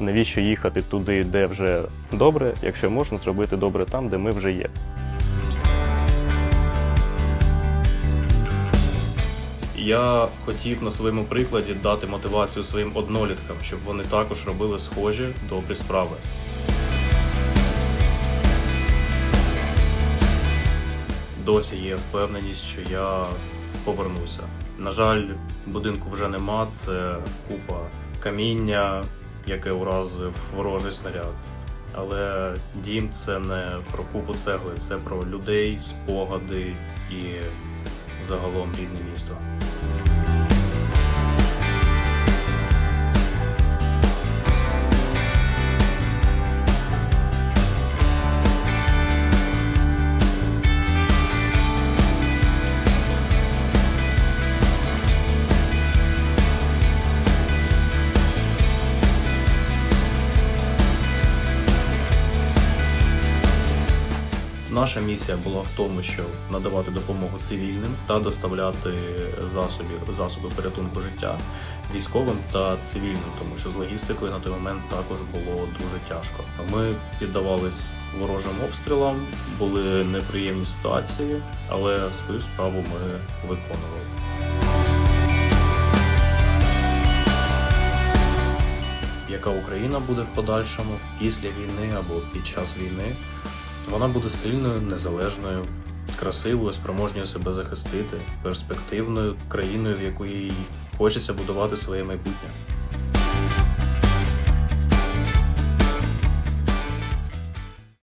навіщо їхати туди, де вже добре, якщо можна зробити добре там, де ми вже є. Я хотів на своєму прикладі дати мотивацію своїм одноліткам, щоб вони також робили схожі добрі справи. Досі є впевненість, що я повернуся. На жаль, будинку вже нема. Це купа каміння, яке уразив ворожий снаряд. Але дім це не про купу цегли, це про людей, спогади і загалом рідне місто. Наша місія була в тому, щоб надавати допомогу цивільним та доставляти засоби, засоби порятунку життя військовим та цивільним, тому що з логістикою на той момент також було дуже тяжко. Ми піддавались ворожим обстрілам, були неприємні ситуації, але свою справу ми виконували. Яка Україна буде в подальшому після війни або під час війни? Вона буде сильною, незалежною, красивою, спроможною себе захистити, перспективною країною, в якої хочеться будувати своє майбутнє.